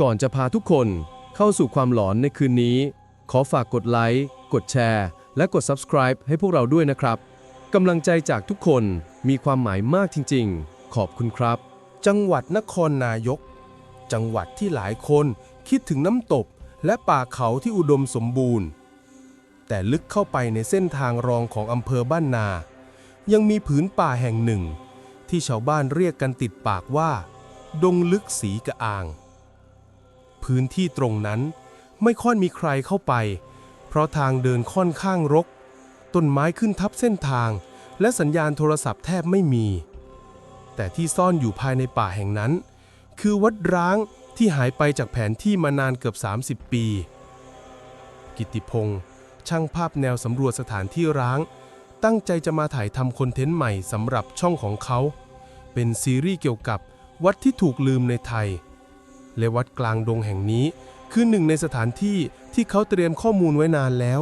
ก่อนจะพาทุกคนเข้าสู่ความหลอนในคืนนี้ ขอฝากกดไลค์ กดแชร์ และกด subscribe ให้พวกเราด้วยนะครับ กำลังใจจากทุกคนมีความหมายมากจริงๆ ขอบคุณครับ จังหวัดนครนายก จังหวัดที่หลายคนคิดถึงน้ำตก และป่าเขาที่อุดมสมบูรณ์ แต่ลึกเข้าไปในเส้นทางรองของอำเภอบ้านนา ยังมีผืนป่าแห่งหนึ่ง ที่ชาวบ้านเรียกกันติดปากว่า ดงลึกสีกระอาง พื้นที่ตรงนั้น ไม่ค่อยมีใครเข้าไป เพราะทางเดินค่อนข้างรก ต้นไม้ขึ้นทับเส้นทาง และสัญญาณโทรศัพท์แทบไม่มี แต่ที่ซ่อนอยู่ภายในป่าแห่งนั้น คือวัดร้างที่หายไปจากแผนที่มานานเกือบ 30 ปี กิตติพงษ์ช่างภาพแนวสำรวจสถานที่ร้าง ตั้งใจจะมาถ่ายทำคอนเทนต์ใหม่สำหรับช่องของเขา เป็นซีรีส์เกี่ยวกับวัดที่ถูกลืมในไทย และวัดกลางดงแห่งนี้ คือหนึ่งในสถานที่ที่เขาเตรียมข้อมูลไว้นานแล้ว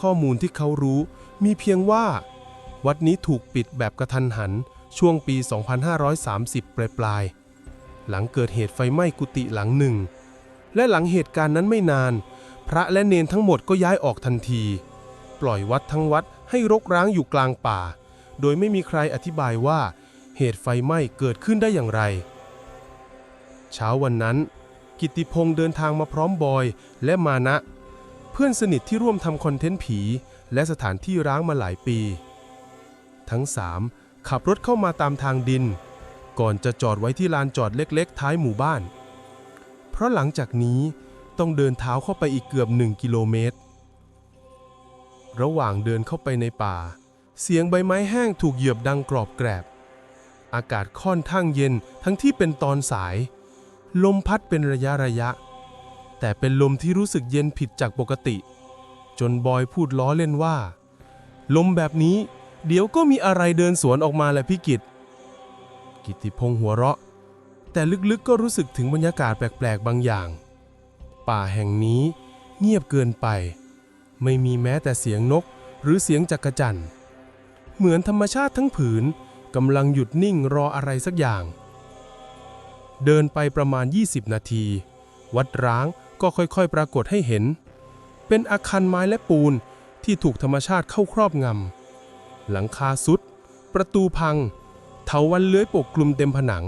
ข้อมูลที่เขารู้มีเพียงว่า วัดนี้ถูกปิดแบบกระทันหันช่วงปี 2530 ปลายปลายๆหลังเกิดเหตุไฟไหม้กุฏิหลังหนึ่ง และหลังเหตุการณ์นั้นไม่นาน พระและเนนทั้งหมดก็ย้ายออกทันที ปล่อยวัดทั้งวัดให้รกร้างอยู่กลางป่า โดยไม่มีใครอธิบายว่า เหตุไฟไหม้เกิดขึ้นได้อย่างไร เช้าวันนั้น กิติพงษ์เดินทางมาพร้อมบอยและมานะ เพื่อนสนิทที่ร่วมทำคอนเทนต์ผี และสถานที่ร้างมาหลายปี ทั้งสามขับรถเข้ามาตามทางดิน ก่อนจะจอดไว้ที่ลานจอดเล็กๆ ท้ายหมู่บ้าน เพราะหลังจากนี้ต้องเดินเท้าเข้าไปอีกเกือบหนึ่งกิโลเมตร ระหว่างเดินเข้าไปในป่า เสียงใบไม้แห้งถูกเหยียบดังกรอบแกรบ อากาศค่อนข้างเย็นทั้งที่เป็นตอนสาย ลมพัดเป็นระยะระยะ แต่เป็นลมที่รู้สึกเย็นผิดจากปกติ จนบอยพูดล้อเล่นว่า ลมแบบนี้ เดี๋ยวก็มีอะไรเดินสวนออกมาแหละพี่กิตกิติพงษ์หัวเราะ แต่ลึกๆก็รู้สึกถึงบรรยากาศแปลกๆบางอย่าง ป่าแห่งนี้เงียบเกินไป ไม่มีแม้แต่เสียงนกหรือเสียงจักรจันเหมือนธรรมชาติทั้งผืนกำลังหยุดนิ่งรออะไรสักอย่าง เดินไปประมาณ 20 นาที วัดร้างก็ค่อยๆ ปรากฏให้เห็น เป็นอาคารไม้และปูนที่ถูกธรรมชาติเข้าครอบงำ หลังคาสุด ประตูพัง เถาวันเลื้อยปกคลุมเต็มผนัง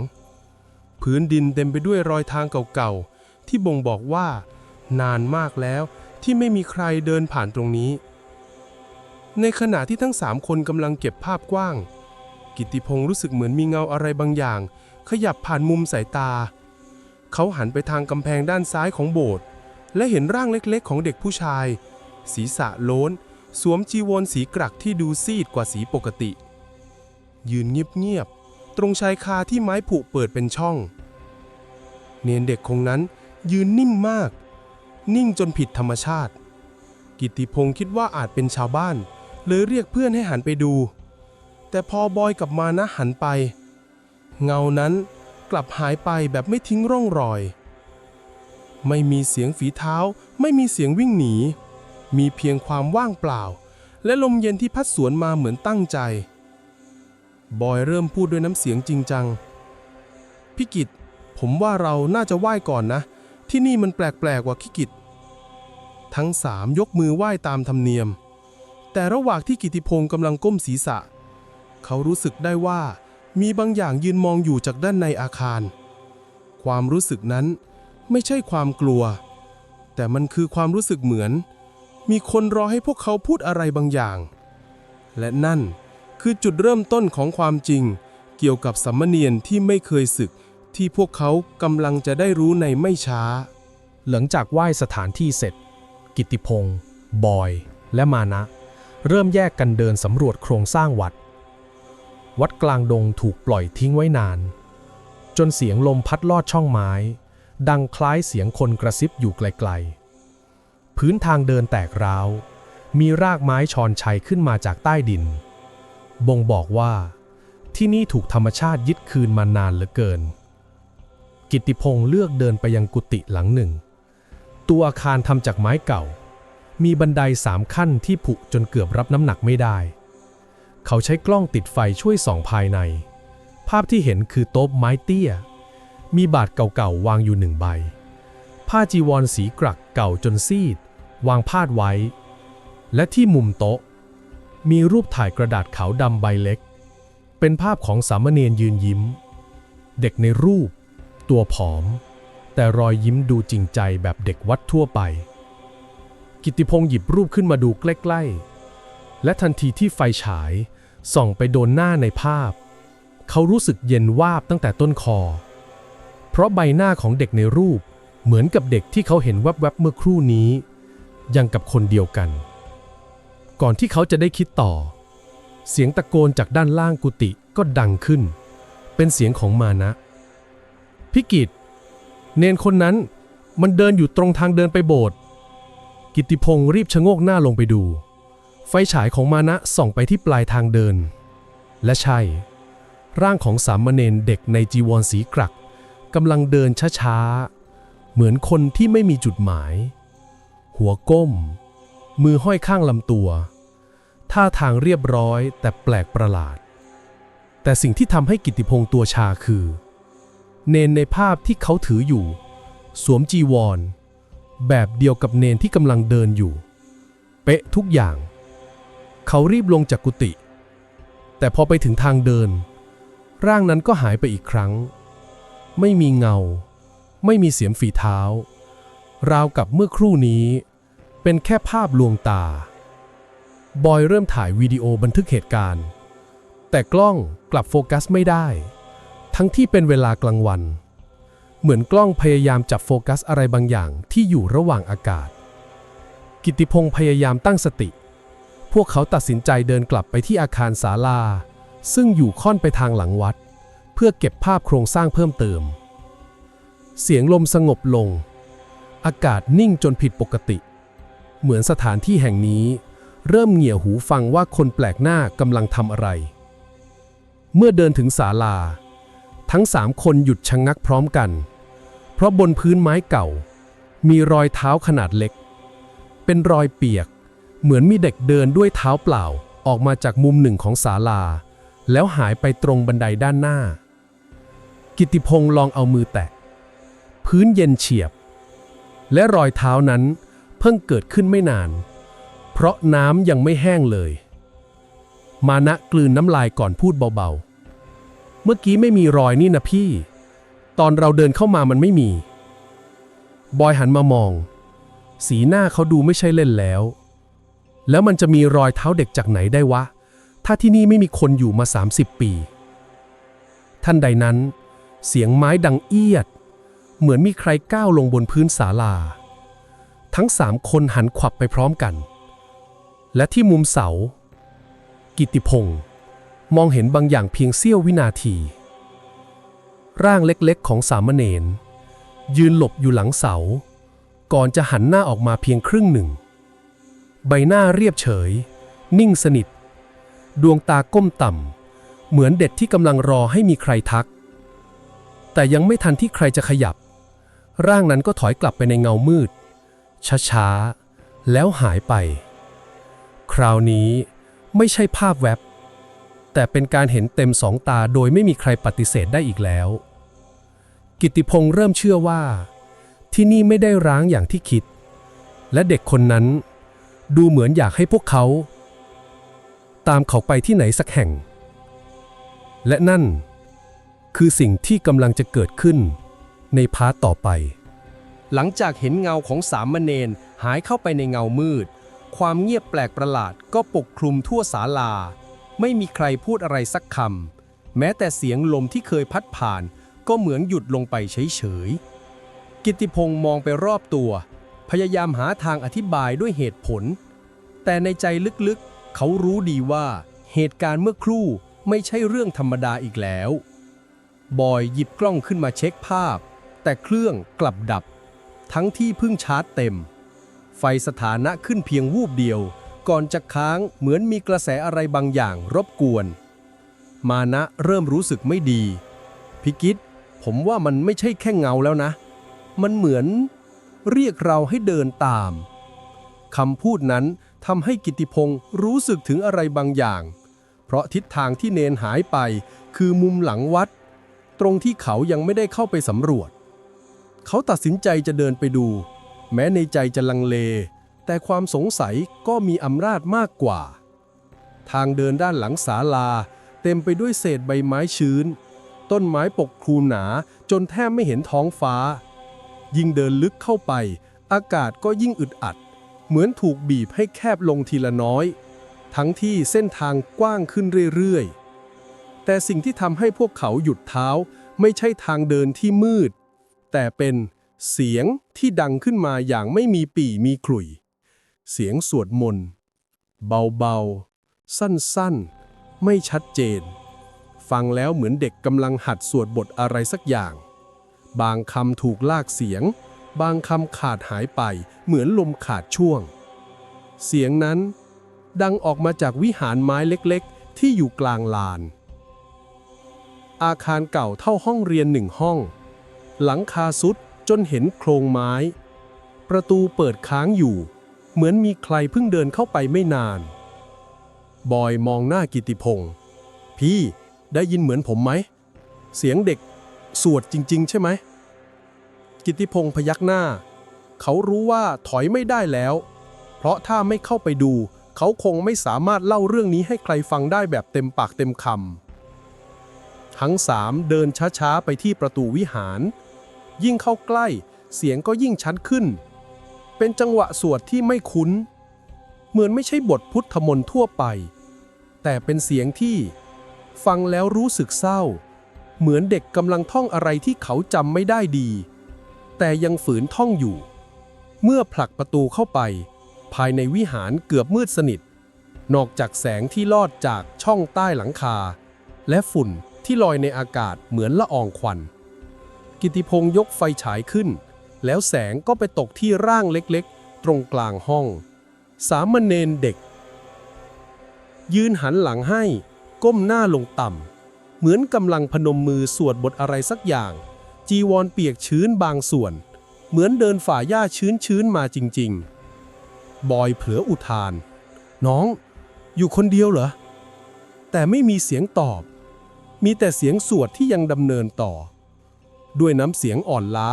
พื้นดินเต็มไปด้วยรอยทางเก่าๆ ที่บ่งบอกว่า นานมากแล้วที่ไม่มีใครเดินผ่านตรงนี้ ในขณะที่ทั้งสามคนกำลังเก็บภาพกว้าง กิตติพงศ์รู้สึกเหมือนมีเงาอะไรบางอย่าง ขยับผ่านมุมสายตา เขาหันไปทางกำแพงด้านซ้ายของโบสถ์และเห็นร่างเล็กๆ ของเด็กผู้ชาย ศีรษะโล้น สวมจีวรสีกรักที่ดูซีดกว่าสีปกติ ยืนเงียบๆ ตรงชายคาที่ไม้ผุเปิดเป็นช่อง เนียนเด็กคงนั้นยืนนิ่งมาก นิ่งจนผิดธรรมชาติ กิตติพงศ์คิดว่าอาจเป็นชาวบ้าน เลยเรียกเพื่อนให้หันไปดู แต่พอบอยกับมานะหันไป เงานั้นกลับหายไปแบบไม่ทิ้งร่องรอย ไม่มีเสียงฝีเท้า ไม่มีเสียงวิ่งหนี มีเพียงความว่างเปล่า และลมเย็นที่พัดสวนมาเหมือนตั้งใจ บอยเริ่มพูดด้วยน้ำเสียงจริงจังพี่กิตผมว่าเราน่าจะไหว้ก่อนนะ ที่นี่มันแปลกๆกว่าขี้กิตทั้งสามยกมือไหว้ตามธรรมเนียม แต่ระหว่างที่กิติพงศ์กำลังก้มศีรษะ เขารู้สึกได้ว่า มีบางอย่างยืนมองอยู่จากด้านในอาคาร ความรู้สึกนั้นไม่ใช่ความกลัว แต่มันคือความรู้สึกเหมือน มีคนรอให้พวกเขาพูดอะไรบางอย่าง และนั่นคือจุดเริ่มต้นของความจริง เกี่ยวกับสัมมเนียนที่ไม่เคยศึกที่พวกเขากำลังจะได้รู้ในไม่ช้า หลังจากไหว้สถานที่เสร็จ กิติพงศ์บอย และมานะ เริ่มแยกกันเดินสำรวจโครงสร้างวัด วัดกลางดงถูกปล่อยทิ้งไว้นาน จนเสียงลมพัดลอดช่องไม้ ดังคล้ายเสียงคนกระซิบอยู่ไกลๆ พื้นทางเดินแตกร้าว มีรากไม้ชอนชัยขึ้นมาจากใต้ดิน บ่งบอกว่า ที่นี่ถูกธรรมชาติยึดคืนมานานเหลือเกิน กิติพงศ์เลือกเดินไปยังกุฏิหลังหนึ่ง ตัวอาคารทำจากไม้เก่า มีบันไดสามขั้นที่ผุจนเกือบรับน้ำหนักไม่ได้ เขาใช้กล้องติดไฟช่วยส่องภายใน ภาพที่เห็นคือโต๊ะไม้เตี้ย มีบาทเก่าๆวางอยู่หนึ่งใบ ผ้าจีวรสีกรักเก่าจนซีด วางพาดไว้ และที่มุมโต๊ะ มีรูปถ่ายกระดาษขาวดำใบเล็ก เป็นภาพของสามเณรยืนยิ้ม เด็กในรูป ตัวผอม แต่รอยยิ้มดูจริงใจแบบเด็กวัดทั่วไป กิติพงศ์หยิบรูปขึ้นมาดูใกล้ๆและทันทีที่ไฟฉาย ส่องไปโดนหน้าในภาพ เขารู้สึกเย็นวาบตั้งแต่ต้นคอ เพราะใบหน้าของเด็กในรูปเหมือนกับเด็กที่เขาเห็นแวบๆเมื่อครู่นี้ ยังกับคนเดียวกัน ก่อนที่เขาจะได้คิดต่อ เสียงตะโกนจากด้านล่างกุฏิก็ดังขึ้น เป็นเสียงของมานะ พิกิตเนนคนนั้นมันเดินอยู่ตรงทางเดินไปโบสถ์กิตติพงศ์รีบชะโงกหน้าลงไปดู ไฟฉายของมานะส่องไปที่ปลายทางเดิน และใช่ ร่างของสามเณรเด็กในจีวรสีกรักกำลังเดินช้าๆ เหมือนคนที่ไม่มีจุดหมาย หัวก้ม มือห้อยข้างลำตัว ท่าทางเรียบร้อยแต่แปลกประหลาด แต่สิ่งที่ทำให้กิติพงศ์ตัวชาคือ เนนในภาพที่เขาถืออยู่ สวมจีวร แบบเดียวกับเนนที่กำลังเดินอยู่ เป๊ะทุกอย่าง เขารีบลงจากกุฏิแต่พอไปถึงทางเดิน ร่างนั้นก็หายไปอีกครั้ง ไม่มีเงา ไม่มีเสียงฝีเท้า ราวกับเมื่อครู่นี้ เป็นแค่ภาพลวงตา บอยเริ่มถ่ายวิดีโอบันทึกเหตุการณ์ แต่กล้องกลับโฟกัสไม่ได้ ทั้งที่เป็นเวลากลางวัน เหมือนกล้องพยายามจับโฟกัสอะไรบางอย่างที่อยู่ระหว่างอากาศ กิติพงศ์พยายามตั้งสติ พวกเขาตัดสินใจเดินกลับไปที่อาคารศาลา ซึ่งอยู่ค่อนไปทางหลังวัด เพื่อเก็บภาพโครงสร้างเพิ่มเติม เสียงลมสงบลง อากาศนิ่งจนผิดปกติ เหมือนสถานที่แห่งนี้ เริ่มเหงี่ยหูฟังว่าคนแปลกหน้ากำลังทำอะไร เมื่อเดินถึงศาลา ทั้งสามคนหยุดชะงงักพร้อมกัน เพราะบนพื้นไม้เก่า มีรอยเท้าขนาดเล็ก เป็นรอยเปียก เหมือนมีเด็กเดินด้วยเท้าเปล่าออกมาจากมุมหนึ่งของศาลา แล้วหายไปตรงบันไดด้านหน้า กิติพงศ์ลองเอามือแตะ พื้นเย็นเฉียบ และรอยเท้านั้นเพิ่งเกิดขึ้นไม่นาน เพราะน้ำยังไม่แห้งเลย มานะกลืนน้ำลายก่อนพูดเบาๆ เมื่อกี้ไม่มีรอยนี่นะพี่ ตอนเราเดินเข้ามามันไม่มี บอยหันมามอง สีหน้าเขาดูไม่ใช่เล่นแล้ว แล้วมันจะมีรอยเท้าเด็กจากไหนได้วะ ถ้าที่นี่ไม่มีคนอยู่มา 30 ปี ท่านใดนั้น เสียงไม้ดังเอียด เหมือนมีใครก้าวลงบนพื้นศาลา ทั้งสามคนหันขวับไปพร้อมกัน และที่มุมเสา กิตติพงศ์มองเห็นบางอย่างเพียงเสี้ยววินาที ร่างเล็กๆของสามเณรยืนหลบอยู่หลังเสา ก่อนจะหันหน้าออกมาเพียงครึ่งหนึ่ง ใบหน้าเรียบเฉย นิ่งสนิท ดวงตาก้มต่ำ เหมือนเด็กที่กำลังรอให้มีใครทัก แต่ยังไม่ทันที่ใครจะขยับ ร่างนั้นก็ถอยกลับไปในเงามืด ช้าๆ แล้วหายไป คราวนี้ไม่ใช่ภาพแวบ แต่เป็นการเห็นเต็มสองตาโดยไม่มีใครปฏิเสธได้อีกแล้ว กิตติพงศ์เริ่มเชื่อว่า ที่นี่ไม่ได้ร้างอย่างที่คิด และเด็กคนนั้น ดูเหมือนอยากให้พวกเขา ตามเขาไปที่ไหนสักแห่ง และนั่นคือสิ่งที่กำลังจะเกิดขึ้นในพาร์ตต่อไป หลังจากเห็นเงาของสามเณรหายเข้าไปในเงามืด ความเงียบแปลกประหลาดก็ปกคลุมทั่วศาลา ไม่มีใครพูดอะไรสักคำแม้แต่เสียงลมที่เคยพัดผ่าน ก็เหมือนหยุดลงไปเฉยๆกิตติพงศ์มองไปรอบตัว พยายามหาทางอธิบายด้วยเหตุผล แต่ในใจลึกๆ เขารู้ดีว่าเหตุการณ์เมื่อครู่ไม่ใช่เรื่องธรรมดาอีกแล้ว บอยหยิบกล้องขึ้นมาเช็คภาพ แต่เครื่องกลับดับ ทั้งที่เพิ่งชาร์จเต็ม ไฟสถานะขึ้นเพียงวูบเดียว ก่อนจะค้างเหมือนมีกระแสอะไรบางอย่างรบกวน มานะเริ่มรู้สึกไม่ดีพิกิตผมว่ามันไม่ใช่แค่เงาแล้วนะ มันเหมือน เรียกเราให้เดินตามคำพูดนั้นทำให้กิติพงศ์รู้สึกถึงอะไรบางอย่าง เพราะทิศทางที่เนนหายไปคือมุมหลังวัด ตรงที่เขายังไม่ได้เข้าไปสำรวจ เขาตัดสินใจจะเดินไปดู แม้ในใจจะลังเล แต่ความสงสัยก็มีอำนาจมากกว่า ทางเดินด้านหลังศาลา เต็มไปด้วยเศษใบไม้ชื้น ต้นไม้ปกคลุมหนาจนแทบไม่เห็นท้องฟ้า ยิ่งเดินลึกเข้าไป อากาศก็ยิ่งอึดอัด เหมือนถูกบีบให้แคบลงทีละน้อย ทั้งที่เส้นทางกว้างขึ้นเรื่อยๆ แต่สิ่งที่ทำให้พวกเขาหยุดเท้า ไม่ใช่ทางเดินที่มืด แต่เป็นเสียงที่ดังขึ้นมาอย่างไม่มีปี่มีขลุ่ย เสียงสวดมนต์ เบาๆ สั้นๆ ไม่ชัดเจน ฟังแล้วเหมือนเด็กกำลังหัดสวดบทอะไรสักอย่าง บางคำถูกลากเสียง บางคำขาดหายไปเหมือนลมขาดช่วง เสียงนั้น ดังออกมาจากวิหารไม้เล็กๆ ที่อยู่กลางลาน อาคารเก่าเท่าห้องเรียนหนึ่งห้อง หลังคาสุดจนเห็นโครงไม้ ประตูเปิดค้างอยู่ เหมือนมีใครเพิ่งเดินเข้าไปไม่นาน บอยมองหน้ากิติพงศ์พี่ได้ยินเหมือนผมไหม เสียงเด็ก สวดจริง ๆ ใช่ไหม กิติพงศ์พยักหน้า เขารู้ว่าถอยไม่ได้แล้ว เพราะถ้าไม่เข้าไปดู เขาคงไม่สามารถเล่าเรื่องนี้ให้ใครฟังได้แบบเต็มปากเต็มคำทั้งสามเดินช้าๆ ไปที่ประตูวิหาร ยิ่งเข้าใกล้ เสียงก็ยิ่งชัดขึ้น เป็นจังหวะสวดที่ไม่คุ้น เหมือนไม่ใช่บทพุทธมนต์ทั่วไป แต่เป็นเสียงที่ฟังแล้วรู้สึกเศร้า เหมือนเด็กกำลังท่องอะไรที่เขาจำไม่ได้ดี แต่ยังฝืนท่องอยู่ เมื่อผลักประตูเข้าไป ภายในวิหารเกือบมืดสนิท นอกจากแสงที่ลอดจากช่องใต้หลังคา และฝุ่นที่ลอยในอากาศเหมือนละอองควัน กิติพงศ์ยกไฟฉายขึ้น แล้วแสงก็ไปตกที่ร่างเล็กๆ ตรงกลางห้อง สามเณรเด็ก ยืนหันหลังให้ ก้มหน้าลงต่ำ เหมือนกำลังพนมมือสวดบทอะไรสักอย่าง จีวรเปียกชื้นบางส่วน เหมือนเดินฝ่าหญ้าชื้นๆมาจริง ๆ บอยเผลออุทาน น้อง อยู่คนเดียวเหรอ แต่ไม่มีเสียงตอบ มีแต่เสียงสวดที่ยังดำเนินต่อ ด้วยน้ำเสียงอ่อนล้า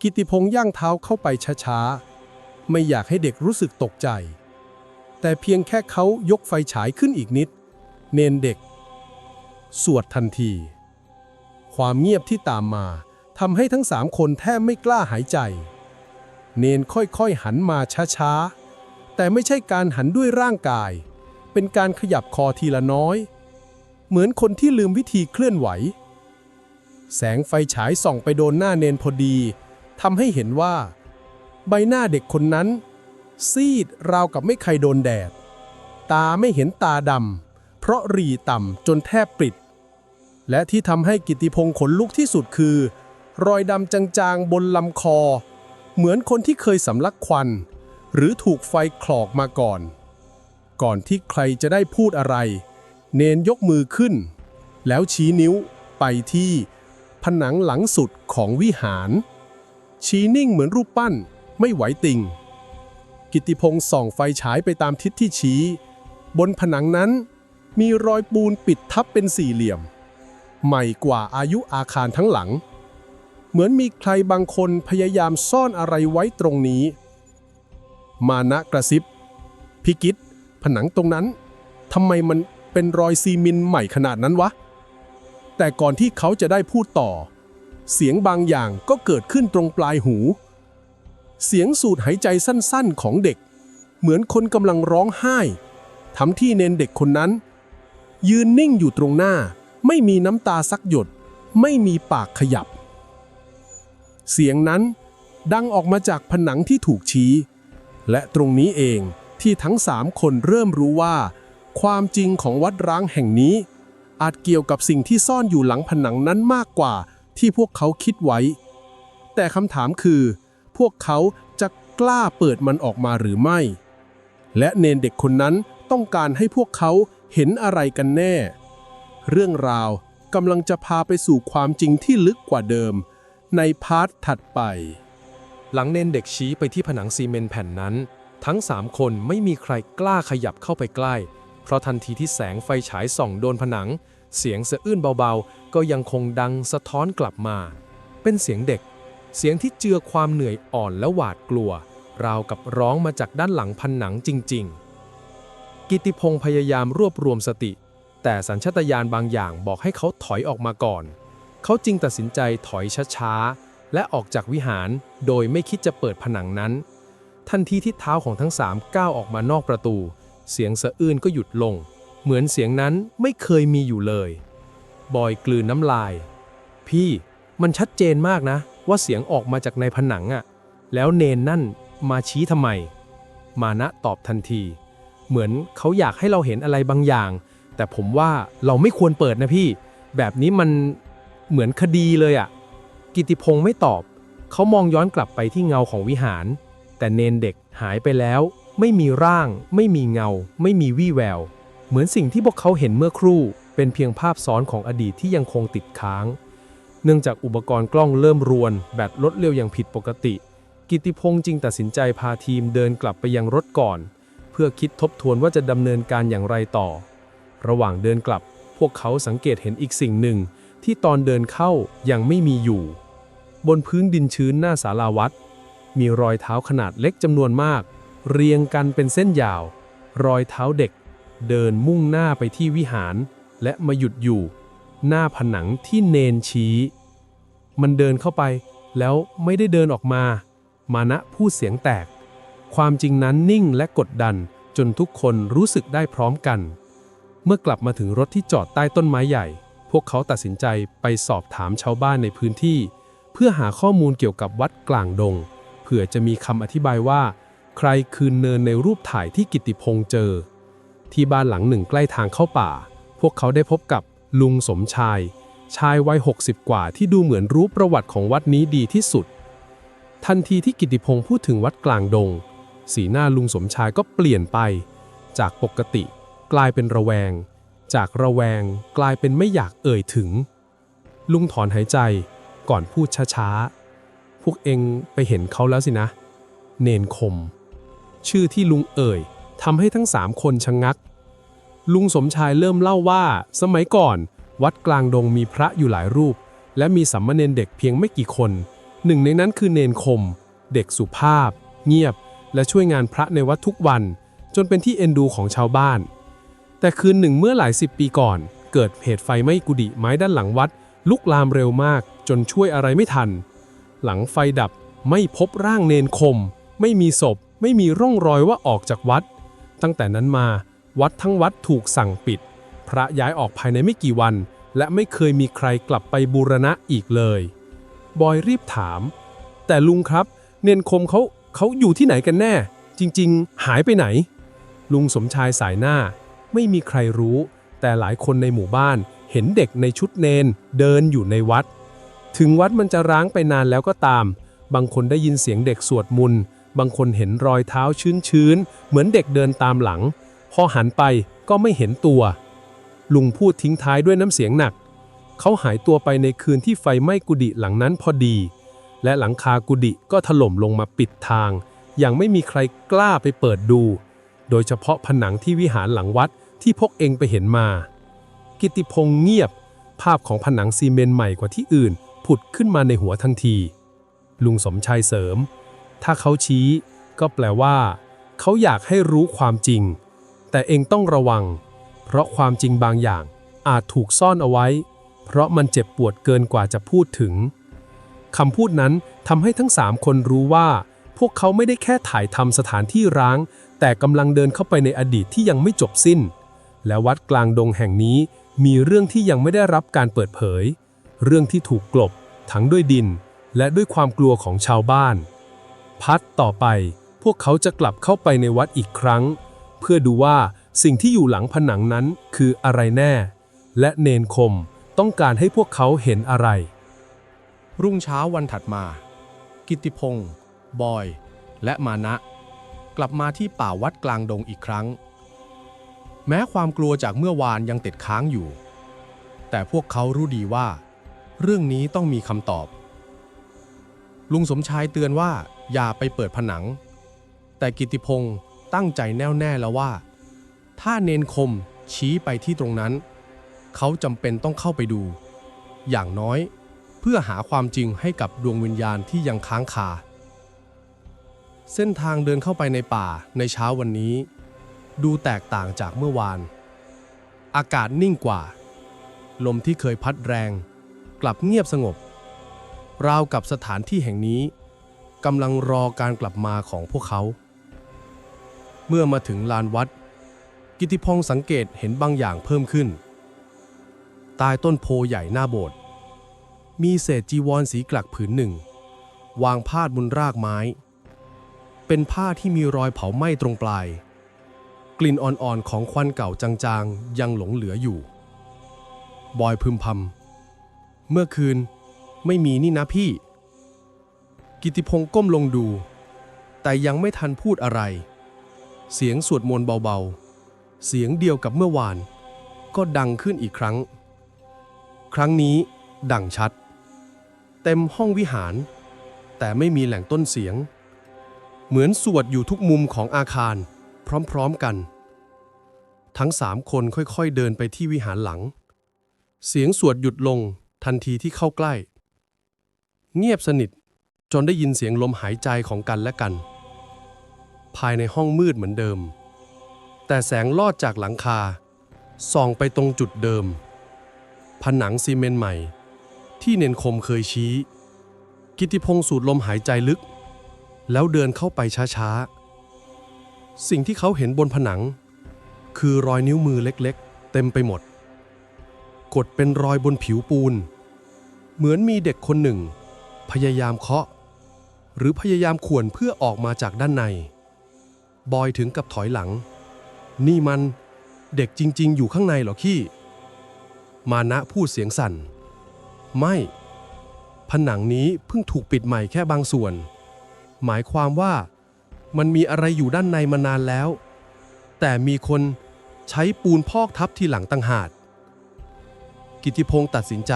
กิติพงษ์ย่างเท้าเข้าไปช้าๆ ไม่อยากให้เด็กรู้สึกตกใจ แต่เพียงแค่เขายกไฟฉายขึ้นอีกนิด เนนเด็ก สวดทันที ความเงียบที่ตามมาทำให้ทั้งสามคนแทบไม่กล้าหายใจ เนนค่อยๆหันมาช้าๆ แต่ไม่ใช่การหันด้วยร่างกาย เป็นการขยับคอทีละน้อย เหมือนคนที่ลืมวิธีเคลื่อนไหว แสงไฟฉายส่องไปโดนหน้าเนนพอดีทำให้เห็นว่า ใบหน้าเด็กคนนั้น ซีดราวกับไม่เคยโดนแดด ตาไม่เห็นตาดำเพราะรีต่ำจนแทบปิด และที่ทำให้กิติพงศ์ขนลุกที่สุดคือ รอยดำจางๆ บนลำคอ เหมือนคนที่เคยสำลักควัน หรือถูกไฟคลอกมาก่อน ก่อนที่ใครจะได้พูดอะไร เนนยกมือขึ้น แล้วชี้นิ้วไปที่ ผนังหลังสุดของวิหาร ชี้นิ่งเหมือนรูปปั้นไม่ไหวติง กิติพงศ์ส่องไฟฉายไปตามทิศที่ชี้ บนผนังนั้นมีรอยปูนปิดทับเป็นสี่เหลี่ยม ใหม่กว่าอายุอาคารทั้งหลัง เหมือนมีใครบางคนพยายามซ่อนอะไรไว้ตรงนี้ มานะกระซิบพิกิตผนังตรงนั้นทำไมมันเป็นรอยซีเมินใหม่ขนาดนั้นวะ แต่ก่อนที่เขาจะได้พูดต่อ เสียงบางอย่างก็เกิดขึ้นตรงปลายหู เสียงสูดหายใจสั้นๆของเด็ก เหมือนคนกำลังร้องไห้ทำที่เนนเด็กคนนั้น ยืนนิ่งอยู่ตรงหน้า ไม่มีน้ำตาสักหยด ไม่มีปากขยับ เสียงนั้นดังออกมาจากผนังที่ถูกชี้ และตรงนี้เองที่ทั้งสามคนเริ่มรู้ว่า ความจริงของวัดร้างแห่งนี้ อาจเกี่ยวกับสิ่งที่ซ่อนอยู่หลังผนังนั้นมากกว่าที่พวกเขาคิดไว้ แต่คำถามคือ พวกเขาจะกล้าเปิดมันออกมาหรือไม่ และเนนเด็กคนนั้นต้องการให้พวกเขาเห็นอะไรกันแน่ เรื่องราวกำลังจะพาไปสู่ความจริงที่ลึกกว่าเดิม ในพาร์ทถัดไป หลังเนนเด็กชี้ไปที่ผนังซีเมนต์แผ่นนั้น ทั้งสามคนไม่มีใครกล้าขยับเข้าไปใกล้ เพราะทันทีที่แสงไฟฉายส่องโดนผนัง เสียงสะอื้นเบาๆ ก็ยังคงดังสะท้อนกลับมา เป็นเสียงเด็ก เสียงที่เจือความเหนื่อยอ่อนและหวาดกลัว ราวกับร้องมาจากด้านหลังพันหนังจริง ๆ กิติพงศ์พยายามรวบรวมสติ แต่สัญชาตญาณบางอย่างบอกให้เขาถอยออกมาก่อน เขาจึงตัดสินใจถอยช้าๆ และออกจากวิหารโดยไม่คิดจะเปิดผนังนั้น ทันทีที่เท้าของทั้งสามก้าวออกมานอกประตู เสียงสะอื้นก็หยุดลง เหมือนเสียงนั้นไม่เคยมีอยู่เลย บอยกลืนน้ำลาย พี่มันชัดเจนมากนะ ว่าเสียงออกมาจากในผนังอะแล้วเนนนั่นมาชี้ทำไม มานะตอบทันที เหมือนเขาอยากให้เราเห็นอะไรบางอย่าง แต่ผมว่าเราไม่ควรเปิดนะพี่ แบบนี้มันเหมือนคดีเลยอะกิติพงศ์ไม่ตอบ เขามองย้อนกลับไปที่เงาของวิหาร แต่เนนเด็กหายไปแล้ว ไม่มีร่าง ไม่มีเงา ไม่มีวี่แวว เหมือนสิ่งที่พวกเขาเห็นเมื่อครู่ เป็นเพียงภาพซ้อนของอดีตที่ยังคงติดค้าง เนื่องจากอุปกรณ์กล้องเริ่มรวน แบตลดเร็วอย่างผิดปกติ กิติพงศ์จึงตัดสินใจพาทีมเดินกลับไปยังรถก่อน เพื่อคิดทบทวนว่าจะดำเนินการอย่างไรต่อ ระหว่างเดินกลับ พวกเขาสังเกตเห็นอีกสิ่งหนึ่ง ที่ตอนเดินเข้ายังไม่มีอยู่ บนพื้นดินชื้นหน้าศาลาวัด มีรอยเท้าขนาดเล็กจำนวนมาก เรียงกันเป็นเส้นยาว รอยเท้าเด็ก เดินมุ่งหน้าไปที่วิหาร และมาหยุดอยู่ หน้าผนังที่เนนชี้ มันเดินเข้าไป แล้วไม่ได้เดินออกมา มานะพูดเสียงแตก ความจริงนั้นนิ่งและกดดันจนทุกคนรู้สึกได้พร้อมกัน เมื่อกลับมาถึงรถที่จอดใต้ต้นไม้ใหญ่ พวกเขาตัดสินใจไปสอบถามชาวบ้านในพื้นที่ เพื่อหาข้อมูลเกี่ยวกับวัดกลางดง เผื่อจะมีคำอธิบายว่า ใครคือเนินในรูปถ่ายที่กิติพงษ์เจอ ที่บ้านหลังหนึ่งใกล้ทางเข้าป่า พวกเขาได้พบกับลุงสมชาย ชายวัย 60 กว่าที่ดูเหมือนรู้ประวัติของวัดนี้ดีที่สุด ทันทีที่กิติพงษ์พูดถึงวัดกลางดง สีหน้าลุงสมชายก็เปลี่ยนไป จากปกติ กลายเป็นระแวง จากระแวงกลายเป็นไม่อยากเอ่ยถึง ลุงถอนหายใจก่อนพูดช้าๆ พวกเองไปเห็นเขาแล้วสินะ เนนคม ชื่อที่ลุงเอ่ยทำให้ทั้งสามคนชะงงัก ลุงสมชายเริ่มเล่าว่า สมัยก่อน วัดกลางดงมีพระอยู่หลายรูป และมีสัมมาเนนเด็กเพียงไม่กี่คน หนึ่งในนั้นคือเนนคม เด็กสุภาพ เงียบ และช่วยงานพระในวัดทุกวัน จนเป็นที่เอ็นดูของชาวบ้าน แต่คืนหนึ่งเมื่อหลายสิบปีก่อน เกิดเหตุไฟไหม้กุฏิไม้ด้านหลังวัด ลุกลามเร็วมาก จนช่วยอะไรไม่ทัน หลังไฟดับไม่พบร่างเนนคม ไม่มีศพ ไม่มีร่องรอยว่าออกจากวัด ตั้งแต่นั้นมา วัดทั้งวัดถูกสั่งปิด พระย้ายออกภายในไม่กี่วัน และไม่เคยมีใครกลับไปบูรณะอีกเลย บอยรีบถาม แต่ลุงครับ เนนคมเขาเขาอยู่ที่ไหนกันแน่ จริง ๆ หายไปไหน ลุงสมชายสายหน้า ไม่มีใครรู้ แต่หลายคนในหมู่บ้านเห็นเด็กในชุดเนนเดินอยู่ในวัด ถึงวัดมันจะร้างไปนานแล้วก็ตาม บางคนได้ยินเสียงเด็กสวดมนต์บางคนเห็นรอยเท้าชื้นๆ เหมือนเด็กเดินตามหลัง พอหันไปก็ไม่เห็นตัว ลุงพูดทิ้งท้ายด้วยน้ำเสียงหนัก เขาหายตัวไปในคืนที่ไฟไหม้กุฏิหลังนั้นพอดี และหลังคากุฏิก็ถล่มลงมาปิดทาง อย่างไม่มีใครกล้าไปเปิดดู โดยเฉพาะผนังที่วิหารหลังวัดที่พวกเองไปเห็นมา กิติพงษ์เงียบ ภาพของผนังซีเมนต์ใหม่กว่าที่อื่น ผุดขึ้นมาในหัวทันที ลุงสมชายเสริม ถ้าเขาชี้ ก็แปลว่า เขาอยากให้รู้ความจริง แต่เองต้องระวัง เพราะความจริงบางอย่างอาจถูกซ่อนเอาไว้ เพราะมันเจ็บปวดเกินกว่าจะพูดถึงคำพูดนั้นทำให้ทั้งสามคนรู้ว่า พวกเขาไม่ได้แค่ถ่ายทำสถานที่ร้าง แต่กำลังเดินเข้าไปในอดีตที่ยังไม่จบสิ้น และวัดกลางดงแห่งนี้มีเรื่องที่ยังไม่ได้รับการเปิดเผย เรื่องที่ถูกกลบ ทั้งด้วยดิน และด้วยความกลัวของชาวบ้าน พัดต่อไปพวกเขาจะกลับเข้าไปในวัดอีกครั้ง เพื่อดูว่าสิ่งที่อยู่หลังผนังนั้นคืออะไรแน่ และเนนคมต้องการให้พวกเขาเห็นอะไร รุ่งเช้าวันถัดมา กิตติพงศ์บอย และมานะ กลับมาที่ป่าวัดกลางดงอีกครั้ง แม้ความกลัวจากเมื่อวานยังติดค้างอยู่ แต่พวกเขารู้ดีว่า เรื่องนี้ต้องมีคำตอบ ลุงสมชายเตือนว่าอย่าไปเปิดผนัง แต่กิติพงศ์ตั้งใจแน่วแน่แล้วว่า ถ้าเนนคมชี้ไปที่ตรงนั้น เขาจำเป็นต้องเข้าไปดู อย่างน้อย เพื่อหาความจริงให้กับดวงวิญญาณที่ยังค้างคา เส้นทางเดินเข้าไปในป่าในเช้าวันนี้ ดูแตกต่างจากเมื่อวาน อากาศนิ่งกว่า ลมที่เคยพัดแรง กลับเงียบสงบ ราวกับสถานที่แห่งนี้กำลังรอการกลับมาของพวกเขา เมื่อมาถึงลานวัด กิติพงศ์สังเกตเห็นบางอย่างเพิ่มขึ้น ใต้ต้นโพใหญ่หน้าโบสถ์มีเศษจีวรสีกลักผืนหนึ่ง วางพาดบนรากไม้ เป็นผ้าที่มีรอยเผาไหม้ตรงปลาย กลิ่นอ่อนๆของควันเก่าจางๆ ยังหลงเหลืออยู่ บอยพึมพำเมื่อคืนไม่มีนี่นะพี่ กิติพงศ์ก้มลงดู แต่ยังไม่ทันพูดอะไร เสียงสวดมนต์เบาๆ เสียงเดียวกับเมื่อวาน ก็ดังขึ้นอีกครั้ง ครั้งนี้ดังชัด เต็มห้องวิหาร แต่ไม่มีแหล่งต้นเสียง เหมือนสวดอยู่ทุกมุมของอาคาร พร้อมๆกัน ทั้งสามคนค่อยๆเดินไปที่วิหารหลัง เสียงสวดหยุดลงทันทีที่เข้าใกล้ เงียบสนิทจนได้ยินเสียงลมหายใจของกันและกัน ภายในห้องมืดเหมือนเดิม แต่แสงลอดจากหลังคา ส่องไปตรงจุดเดิม ผนังซีเมนต์ใหม่ ที่เนนคมเคยชี้ กิติพงศ์สูดลมหายใจลึก แล้วเดินเข้าไปช้าๆ สิ่งที่เขาเห็นบนผนัง คือรอยนิ้วมือเล็กๆ เต็มไปหมด กดเป็นรอยบนผิวปูน เหมือนมีเด็กคนหนึ่ง พยายามเคาะ หรือพยายามข่วนเพื่อออกมาจากด้านใน บอยถึงกับถอยหลัง นี่มันเด็กจริง ๆ อยู่ข้างในหรอขี้มานะพูดเสียงสั่น ไม่ ผนังนี้เพิ่งถูกปิดใหม่แค่บางส่วน หมายความว่า มันมีอะไรอยู่ด้านในมานานแล้ว แต่มีคนใช้ปูนพอกทับที่หลังตั้งหากกิติพงศ์ตัดสินใจ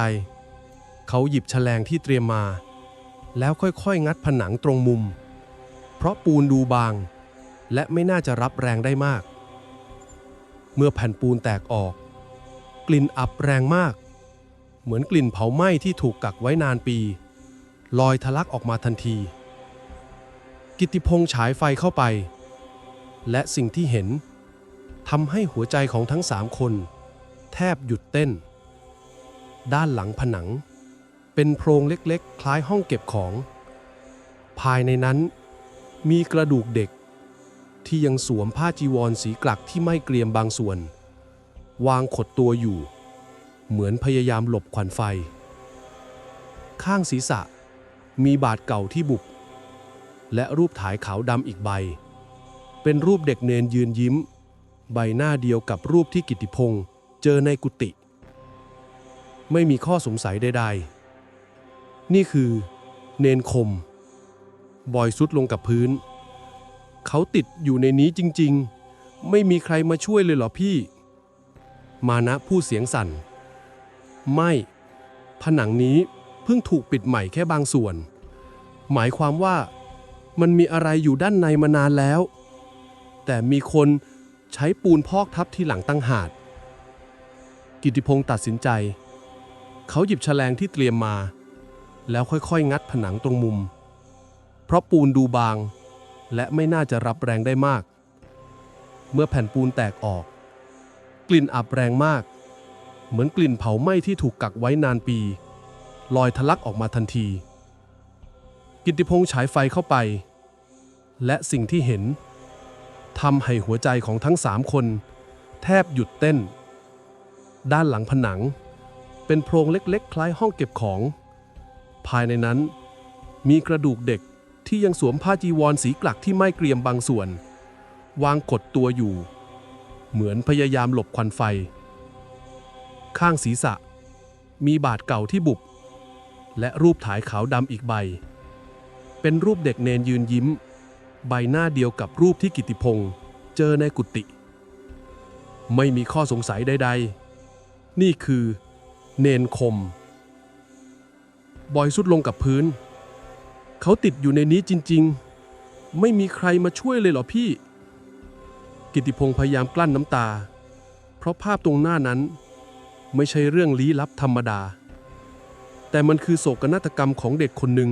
เขาหยิบแฉลงที่เตรียมมา แล้วค่อยๆ งัดผนังตรงมุม เพราะปูนดูบาง และไม่น่าจะรับแรงได้มาก เมื่อแผ่นปูนแตกออก กลิ่นอับแรงมาก เหมือนกลิ่นเผาไหม้ที่ถูกกักไว้นานปี ลอยทะลักออกมาทันที กิติพงษ์ฉายไฟเข้าไป และสิ่งที่เห็นทำให้หัวใจของทั้งสามคน แทบหยุดเต้น ด้านหลังผนัง เป็นโพรงเล็กๆ คล้ายห้องเก็บของ ภายในนั้นมีกระดูกเด็ก ที่ยังสวมผ้าจีวรสีกลักที่ไม่เกรียมบางส่วน วางขดตัวอยู่ เหมือนพยายามหลบควันไฟ ข้างศีรษะมีบาดเก่าที่บุบ และรูปถ่ายขาวดำอีกใบ เป็นรูปเด็กเนนยืนยิ้ม ใบหน้าเดียวกับรูปที่กิติพงศ์เจอในกุฏิไม่มีข้อสงสัยใดๆ นี่คือ เนนคม บอยซุดลงกับพื้น เขาติดอยู่ในนี้จริงๆ ไม่มีใครมาช่วยเลยเหรอพี่ มานะพูดเสียงสั่น ไม่ ผนังนี้เพิ่งถูกปิดใหม่แค่บางส่วน หมายความว่า มันมีอะไรอยู่ด้านในมานานแล้ว แต่มีคนใช้ปูนพอกทับที่หลังตั้งหาด กิติพงศ์ตัดสินใจ เขาหยิบแฉลงที่เตรียมมา แล้วค่อยๆ งัดผนังตรงมุม เพราะปูนดูบาง และไม่น่าจะรับแรงได้มาก เมื่อแผ่นปูนแตกออก กลิ่นอับแรงมาก เหมือนกลิ่นเผาไหม้ที่ถูกกักไว้นานปี ลอยทะลักออกมาทันที กิติพงษ์ฉายไฟเข้าไป และสิ่งที่เห็นทำให้หัวใจของทั้งสามคน แทบหยุดเต้น ด้านหลังผนัง เป็นโพรงเล็กๆ คล้ายห้องเก็บของ ภายในนั้น มีกระดูกเด็กที่ยังสวมผ้าจีวรสีกลักที่ไม่เกรียมบางส่วน วางกดตัวอยู่ เหมือนพยายามหลบควันไฟ ข้างศีรษะ มีบาดเก่าที่บุบ และรูปถ่ายขาวดำอีกใบ เป็นรูปเด็กเนนยืนยิ้ม ใบหน้าเดียวกับรูปที่กิติพงศ์เจอในกุฏิไม่มีข้อสงสัยใด ๆ นี่คือ เนนคม บอยสุดลงกับพื้น เขาติดอยู่ในนี้จริง ๆ ไม่มีใครมาช่วยเลยเหรอพี่ กิติพงศ์พยายามกลั้นน้ำตา เพราะภาพตรงหน้านั้น ไม่ใช่เรื่องลี้ลับธรรมดา แต่มันคือโศกนาฏกรรมของเด็กคนหนึ่ง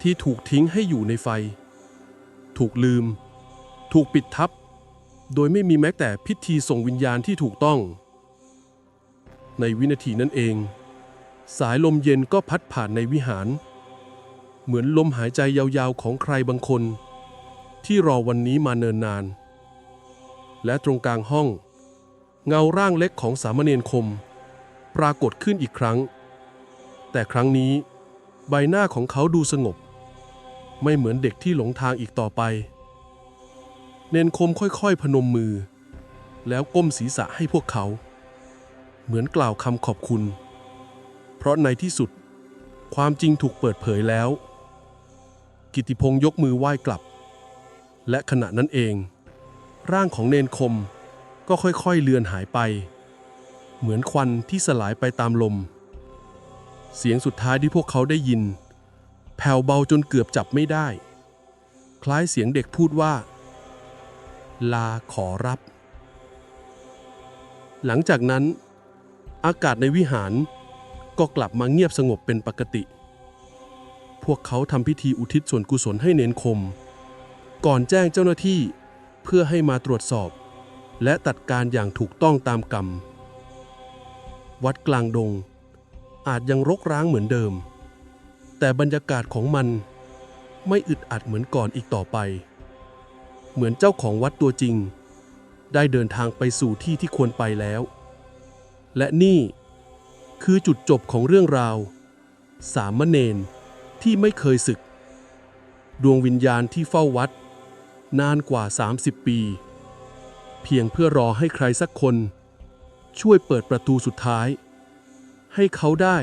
ที่ถูกทิ้งให้อยู่ในไฟ ถูกลืม ถูกปิดทับ โดยไม่มีแม้แต่พิธีส่งวิญญาณที่ถูกต้อง ในวินาทีนั้นเอง สายลมเย็นก็พัดผ่านในวิหาร เหมือนลมหายใจยาวๆของใครบางคน ที่รอวันนี้มาเนินนาน และตรงกลางห้อง เงาร่างเล็กของสามเณรคม ปรากฏขึ้นอีกครั้ง แต่ครั้งนี้ใบหน้าของเขาดูสงบ ไม่เหมือนเด็กที่หลงทางอีกต่อไป เนนคมค่อยๆ พนมมือ แล้วก้มศีรษะให้พวกเขา เหมือนกล่าวคำขอบคุณ เพราะในที่สุด ความจริงถูกเปิดเผยแล้ว กิติพงศ์ยกมือไหว้กลับ และขณะนั้นเอง ร่างของเนนคมก็ค่อยๆ เลือนหายไป เหมือนควันที่สลายไปตามลม เสียงสุดท้ายที่พวกเขาได้ยิน แผ่วเบาจนเกือบจับไม่ได้ คล้ายเสียงเด็กพูดว่า ลาขอรับ หลังจากนั้น อากาศในวิหารก็กลับมาเงียบสงบเป็นปกติ พวกเขาทำพิธีอุทิศส่วนกุศลให้เนนคม ก่อนแจ้งเจ้าหน้าที่เพื่อให้มาตรวจสอบ และตัดการอย่างถูกต้องตามกรรม วัดกลางดงอาจยังรกร้างเหมือนเดิม แต่บรรยากาศของมันไม่อึดอัดเหมือนก่อนอีกต่อไป เหมือนเจ้าของวัดตัวจริง ได้เดินทางไปสู่ที่ที่ควรไปแล้ว และนี่คือจุดจบของเรื่องราว สามเณรที่ไม่เคยศึก ดวงวิญญาณที่เฝ้าวัด นานกว่า 30 ปี เพียงเพื่อรอให้ใครสักคน ช่วยเปิดประตูสุดท้าย ให้เขาได้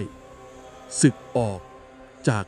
ศึกออก จาก